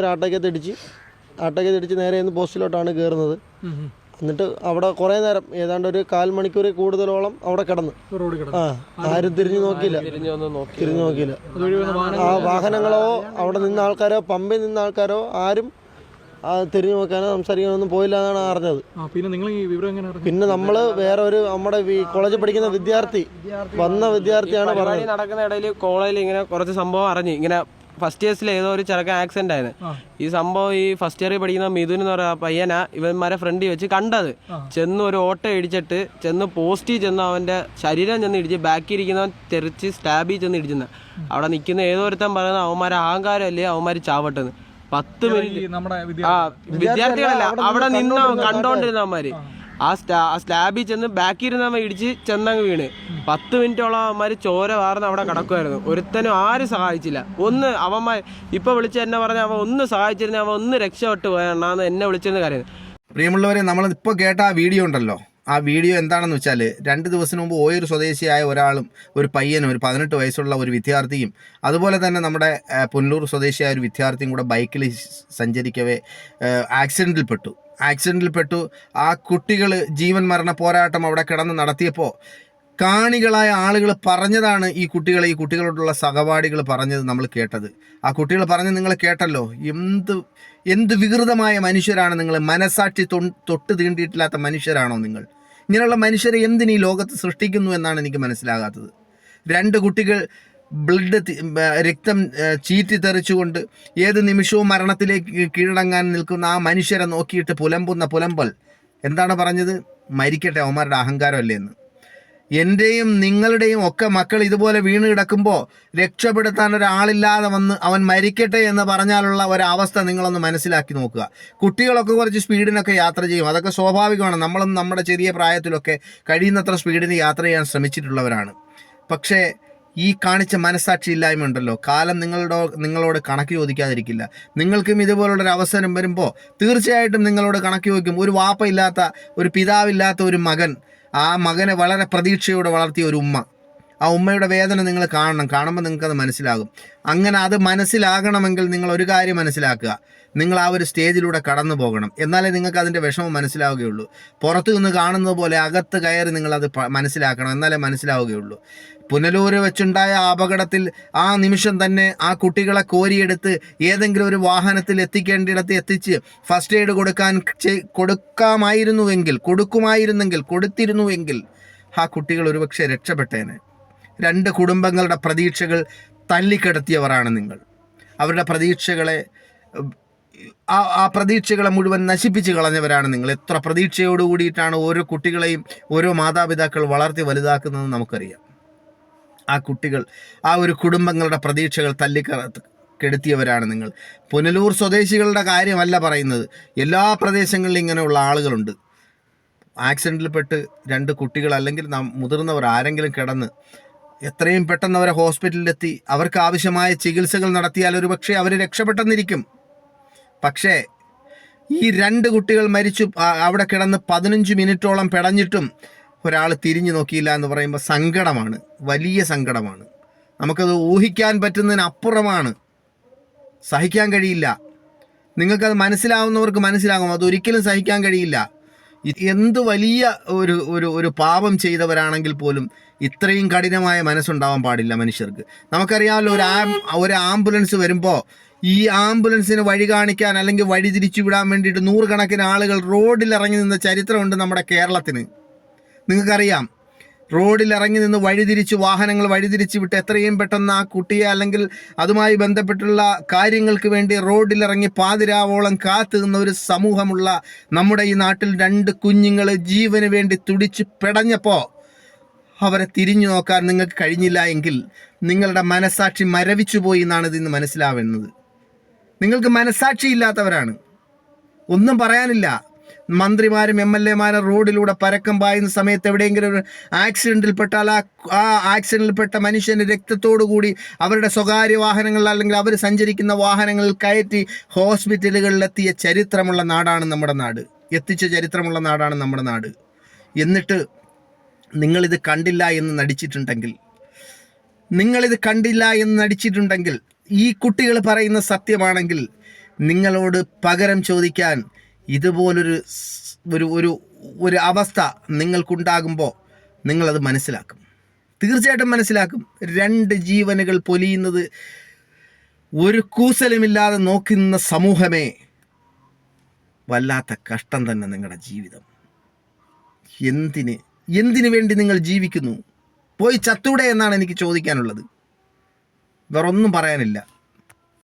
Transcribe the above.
ഒരു ആട്ടോക്കകത്ത് ഇടിച്ച് ആട്ടോക്കകത്ത് ഇടിച്ച് നേരെ ഇന്ന് പോസ്റ്റിലോട്ടാണ് കയറുന്നത് എന്നിട്ട് അവിടെ കുറേ നേരം ഏതാണ്ട് ഒരു കാൽ മണിക്കൂർ കൂടുതലോളം അവിടെ കിടന്ന്. റോഡ് കിടന്നു. ആ ആരും തിരിഞ്ഞു നോക്കിയില്ല. തിരിഞ്ഞു നോക്കിയില്ല. ആ വാഹനങ്ങളോ അവിടെ നിന്ന ആൾക്കാരോ പമ്പിൽ നിന്ന ആൾക്കാരോ ആരും ആ തിരിഞ്ഞു നോക്കാനോ സംസാരിക്കാനോ ഒന്നും പോയില്ല എന്നാണ് അറിഞ്ഞത്. പിന്നെ നിങ്ങൾ ഈ വിവരം എങ്ങനെ അറിഞ്ഞു? പിന്നെ നമ്മൾ വേറെ ഒരു നമ്മുടെ കോളേജിൽ പഠിക്കുന്ന വിദ്യാർത്ഥി വന്ന വിദ്യാർത്ഥിയാണ് പറഞ്ഞത്. നടക്കുന്ന ഇടയിൽ കോളേജിൽ ഇങ്ങനെ കുറച്ച് സംഭവം അറിഞ്ഞു ഇങ്ങനെ ഫസ്റ്റ് ഇയേഴ്സിൽ ഏതോ ഒരു ചെറുക്കൻ ആക്സിഡന്റ് ആയിരുന്നു. ഈ സംഭവം ഈ ഫസ്റ്റ് ഇയറിൽ പഠിക്കുന്ന മിഥുൻ എന്ന് പറയുന്ന പയ്യനാ ഇവന്മാരെ ഫ്രണ്ടിൽ വെച്ച് കണ്ടത്. ചെന്ന് ഒരു ഓട്ടോ ഇടിച്ചിട്ട് ചെന്ന് പോസ്റ്റിൽ ചെന്ന് അവന്റെ ശരീരം ചെന്ന് ഇടിച്ച് ബാക്കി ഇരിക്കുന്നവൻ തെറിച്ച് സ്റ്റാബിൽ ചെന്ന് ഇടിച്ചെന്ന്. അവിടെ നിൽക്കുന്ന ഏതോ ഒരുത്തൻ പറയുന്നത് അവന്മാരെ അഹങ്കാരമല്ലേ അവന്മാര് ചാവട്ടെന്ന്. പത്ത് മിനിറ്റ്. ആ വിദ്യാർത്ഥി വിദ്യാർത്ഥികളല്ല അവിടെ നിന്ന് കണ്ടോണ്ടിരുന്നവന്മാര് ആ സ്റ്റാ ആ സ്ലാബിൽ ചെന്ന് ബാക്കിൽ ഇരുന്നവൻ ഇടിച്ച് ചെന്നങ്ങ് വീണ്. പത്ത് മിനിറ്റോളം അവന്മാര് ചോര വാർന്ന് അവിടെ കിടക്കുമായിരുന്നു ഒരുത്തനും ആരും സഹായിച്ചില്ല. ഒന്ന് അവന്മാർ ഇപ്പൊ വിളിച്ച് എന്നെ പറഞ്ഞ അവൻ ഒന്ന് സഹായിച്ചിരുന്ന അവൻ ഒന്ന് രക്ഷപ്പെട്ട് പോയെന്നാന്ന് എന്നെ വിളിച്ചെന്ന് കാര്യം പ്രിയമുള്ളവരെ നമ്മൾ ഇപ്പോൾ കേട്ട ആ വീഡിയോ ഉണ്ടല്ലോ. ആ വീഡിയോ എന്താണെന്ന് വെച്ചാൽ രണ്ട് ദിവസം മുമ്പ് ഓയൂർ സ്വദേശിയായ ഒരാളും ഒരു പയ്യനും ഒരു പതിനെട്ട് വയസ്സുള്ള ഒരു വിദ്യാർത്ഥിയും അതുപോലെ തന്നെ നമ്മുടെ പുനലൂർ സ്വദേശിയായ ഒരു വിദ്യാർത്ഥിയും കൂടെ ബൈക്കിൽ സഞ്ചരിക്കവേ ആക്സിഡന്റിൽപ്പെട്ടു ആക്സിഡന്റിൽപ്പെട്ടു ആ കുട്ടികൾ ജീവൻ മരണ പോരാട്ടം അവിടെ കിടന്ന് നടത്തിയപ്പോൾ കാണികളായ ആളുകൾ പറഞ്ഞതാണ് ഈ കുട്ടികൾ ഈ കുട്ടികളോടുള്ള സഹപാഠികൾ പറഞ്ഞത് നമ്മൾ കേട്ടത്. ആ കുട്ടികൾ പറഞ്ഞത് നിങ്ങൾ കേട്ടല്ലോ. എന്ത് എന്ത് വികൃതമായ മനുഷ്യരാണ് നിങ്ങൾ. മനസാക്ഷി തൊട്ട് തീണ്ടിയിട്ടില്ലാത്ത മനുഷ്യരാണോ നിങ്ങൾ? ഇങ്ങനെയുള്ള മനുഷ്യരെ എന്തിനീ ലോകത്ത് സൃഷ്ടിക്കുന്നു എന്നാണ് എനിക്ക് മനസ്സിലാകാത്തത്. രണ്ട് കുട്ടികൾ ബ്ലഡ് രക്തം ചീറ്റിത്തെറിച്ചുകൊണ്ട് ചീറ്റി തെറിച്ചുകൊണ്ട് ഏത് നിമിഷവും മരണത്തിലേക്ക് കീഴടങ്ങാൻ നിൽക്കുന്ന ആ മനുഷ്യരെ നോക്കിയിട്ട് പുലമ്പുന്ന പുലമ്പൽ. എന്താണ് പറഞ്ഞത്? മരിക്കട്ടെ അവന്മാരുടെ അഹങ്കാരമല്ലേ എന്ന്. എന്റെയും നിങ്ങളുടെയും ഒക്കെ മക്കൾ ഇതുപോലെ വീണ് കിടക്കുമ്പോൾ രക്ഷപ്പെടുത്താൻ ഒരാളില്ലാതെ വന്ന് അവൻ മരിക്കട്ടെ എന്ന് പറഞ്ഞാലുള്ള ഒരവസ്ഥ നിങ്ങളൊന്ന് മനസ്സിലാക്കി നോക്കുക. കുട്ടികളൊക്കെ കുറച്ച് സ്പീഡിനൊക്കെ യാത്ര ചെയ്യും. അതൊക്കെ സ്വാഭാവികമാണ്. നമ്മളും നമ്മുടെ ചെറിയ പ്രായത്തിലൊക്കെ കഴിയുന്നത്ര സ്പീഡിന് യാത്ര ചെയ്യാൻ ശ്രമിച്ചിട്ടുള്ളവരാണ്. പക്ഷേ ഈ കാണിച്ച മനസാക്ഷി ഇല്ലായ്മ ഉണ്ടല്ലോ. കാലം നിങ്ങളുടെ നിങ്ങളോട് കണക്ക് ചോദിക്കാതിരിക്കില്ല. നിങ്ങൾക്കും ഇതുപോലുള്ളൊരു അവസരം വരുമ്പോൾ തീർച്ചയായിട്ടും നിങ്ങളോട് കണക്ക് ചോദിക്കും. ഒരു വാപ്പയില്ലാത്ത ഒരു പിതാവില്ലാത്ത ഒരു മകൻ ആ മകനെ വളരെ പ്രതീക്ഷയോടെ വളർത്തിയ ഒരു ഉമ്മ. ആ ഉമ്മയുടെ വേദന നിങ്ങൾ കാണണം. കാണുമ്പോൾ നിങ്ങൾക്കത് മനസ്സിലാകും. അങ്ങനെ അത് മനസ്സിലാകണമെങ്കിൽ നിങ്ങൾ ഒരു കാര്യം മനസ്സിലാക്കുക. നിങ്ങൾ ആ ഒരു സ്റ്റേജിലൂടെ കടന്നു പോകണം. എന്നാലേ നിങ്ങൾക്ക് അതിന്റെ വിഷമം മനസ്സിലാവുകയുള്ളൂ. പുറത്തു നിന്ന് കാണുന്നത് പോലെ അകത്ത് കയറി നിങ്ങളത് മനസ്സിലാക്കണം. എന്നാലേ മനസ്സിലാവുകയുള്ളൂ. പുനലൂര് വെച്ചുണ്ടായ അപകടത്തിൽ ആ നിമിഷം തന്നെ ആ കുട്ടികളെ കോരിയെടുത്ത് ഏതെങ്കിലും ഒരു വാഹനത്തിൽ എത്തിക്കേണ്ടിടത്ത് എത്തിച്ച് ഫസ്റ്റ് എയ്ഡ് കൊടുക്കാൻ കൊടുക്കാമായിരുന്നുവെങ്കിൽ കൊടുക്കുമായിരുന്നെങ്കിൽ കൊടുത്തിരുന്നുവെങ്കിൽ ആ കുട്ടികൾ ഒരുപക്ഷെ രക്ഷപ്പെട്ടേനെ. രണ്ട് കുടുംബങ്ങളുടെ പ്രതീക്ഷകൾ തല്ലിക്കിടത്തിയവരാണ് നിങ്ങൾ. അവരുടെ പ്രതീക്ഷകളെ ആ ആ പ്രതീക്ഷകളെ മുഴുവൻ നശിപ്പിച്ച് കളഞ്ഞവരാണ് നിങ്ങൾ. എത്ര പ്രതീക്ഷയോട് കൂടിയിട്ടാണ് ഓരോ കുട്ടികളെയും ഓരോ മാതാപിതാക്കൾ വളർത്തി വലുതാക്കുന്നതെന്ന് നമുക്കറിയാം. ആ കുട്ടികൾ ആ ഒരു കുടുംബങ്ങളുടെ പ്രതീക്ഷകൾ തല്ലിക്ക കെടുത്തിയവരാണ് നിങ്ങൾ. പുനലൂർ സ്വദേശികളുടെ കാര്യമല്ല പറയുന്നത്. എല്ലാ പ്രദേശങ്ങളിലും ഇങ്ങനെയുള്ള ആളുകളുണ്ട്. ആക്സിഡന്റിൽപ്പെട്ട് രണ്ട് കുട്ടികൾ അല്ലെങ്കിൽ നാം മുതിർന്നവർ ആരെങ്കിലും കിടന്ന് എത്രയും പെട്ടെന്ന് അവരെ ഹോസ്പിറ്റലിലെത്തി. അവർക്ക് ആവശ്യമായ ചികിത്സകൾ നടത്തിയാൽ ഒരു പക്ഷേ അവർ രക്ഷപ്പെട്ടെന്നിരിക്കും. പക്ഷേ ഈ രണ്ട് കുട്ടികൾ മരിച്ചു അവിടെ കിടന്ന് പതിനഞ്ച് മിനിറ്റോളം പിടഞ്ഞിട്ടും ഒരാൾ തിരിഞ്ഞു നോക്കിയില്ല എന്ന് പറയുമ്പോൾ സങ്കടമാണ്. വലിയ സങ്കടമാണ്. നമുക്കത് ഊഹിക്കാൻ പറ്റുന്നതിനപ്പുറമാണ്. സഹിക്കാൻ കഴിയില്ല. നിങ്ങൾക്കത് മനസ്സിലാവുന്നവർക്ക് മനസ്സിലാകും. അതൊരിക്കലും സഹിക്കാൻ കഴിയില്ല. എന്ത് വലിയ ഒരു ഒരു ഒരു പാപം ചെയ്തവരാണെങ്കിൽ പോലും ഇത്രയും കഠിനമായ മനസ്സുണ്ടാവാൻ പാടില്ല മനുഷ്യർക്ക്. നമുക്കറിയാമല്ലോ ഒരു ആം ഒരു ആംബുലൻസ് വരുമ്പോൾ ഈ ആംബുലൻസിന് വഴി കാണിക്കാൻ അല്ലെങ്കിൽ വഴി തിരിച്ചു വിടാൻ വേണ്ടിയിട്ട് നൂറുകണക്കിന് ആളുകൾ റോഡിൽ ഇറങ്ങി നിന്ന ചരിത്രമുണ്ട് നമ്മുടെ കേരളത്തിന്. നിങ്ങൾക്കറിയാം റോഡിൽ ഇറങ്ങി നിന്ന് വഴിതിരിച്ച് വാഹനങ്ങൾ വഴിതിരിച്ച് വിട്ട് എത്രയും പെട്ടെന്ന് ആ കുട്ടിയെ അല്ലെങ്കിൽ അതുമായി ബന്ധപ്പെട്ടുള്ള കാര്യങ്ങൾക്ക് വേണ്ടി റോഡിലിറങ്ങി പാതിരാവോളം കാത്തു നിന്ന ഒരു സമൂഹമുള്ള നമ്മുടെ ഈ നാട്ടിൽ രണ്ട് കുഞ്ഞുങ്ങൾ ജീവന് വേണ്ടി തുടിച്ച് പെടഞ്ഞപ്പോൾ അവരെ തിരിഞ്ഞു നോക്കാൻ നിങ്ങൾക്ക് കഴിഞ്ഞില്ല എങ്കിൽ നിങ്ങളുടെ മനസാക്ഷി മരവിച്ചു പോയി എന്നാണ് ഇതിന്ന് മനസ്സിലാവുന്നത്. നിങ്ങൾക്ക് മനസാക്ഷി ഇല്ലാത്തവരാണ് ഒന്നും പറയാനില്ല. മന്ത്രിമാരും എം എൽ എമാരും റോഡിലൂടെ പരക്കം പായുന്ന സമയത്ത് എവിടെയെങ്കിലും ഒരു ആക്സിഡന്റിൽ പെട്ടാൽ ആ ആ ആക്സിഡന്റിൽപ്പെട്ട മനുഷ്യന്റെ രക്തത്തോടു കൂടി അവരുടെ സ്വകാര്യ വാഹനങ്ങളിൽ അല്ലെങ്കിൽ അവർ സഞ്ചരിക്കുന്ന വാഹനങ്ങളിൽ കയറ്റി ഹോസ്പിറ്റലുകളിലെത്തിയ ചരിത്രമുള്ള നാടാണ് നമ്മുടെ നാട്. എത്തിച്ച ചരിത്രമുള്ള നാടാണ് നമ്മുടെ നാട്. എന്നിട്ട് നിങ്ങളിത് കണ്ടില്ല എന്ന് നടിച്ചിട്ടുണ്ടെങ്കിൽ നിങ്ങളിത് കണ്ടില്ല എന്ന് നടിച്ചിട്ടുണ്ടെങ്കിൽ ഈ കുട്ടികൾ പറയുന്ന സത്യമാണെങ്കിൽ നിങ്ങളോട് പകരം ചോദിക്കാൻ ഇതുപോലൊരു ഒരു ഒരു ഒരു അവസ്ഥ നിങ്ങൾക്കുണ്ടാകുമ്പോൾ നിങ്ങളത് മനസ്സിലാക്കും. തീർച്ചയായിട്ടും മനസ്സിലാക്കും. രണ്ട് ജീവനുകൾ പൊലിയുന്നത് ഒരു കൂസലുമില്ലാതെ നോക്കുന്ന സമൂഹമേ വല്ലാത്ത കഷ്ടം തന്നെ നിങ്ങളുടെ ജീവിതം. എന്തിന് എന്തിനു വേണ്ടി നിങ്ങൾ ജീവിക്കുന്നു? പോയി ചത്തൂടെ എന്നാണ് എനിക്ക് ചോദിക്കാനുള്ളത്. വേറൊന്നും പറയാനില്ല.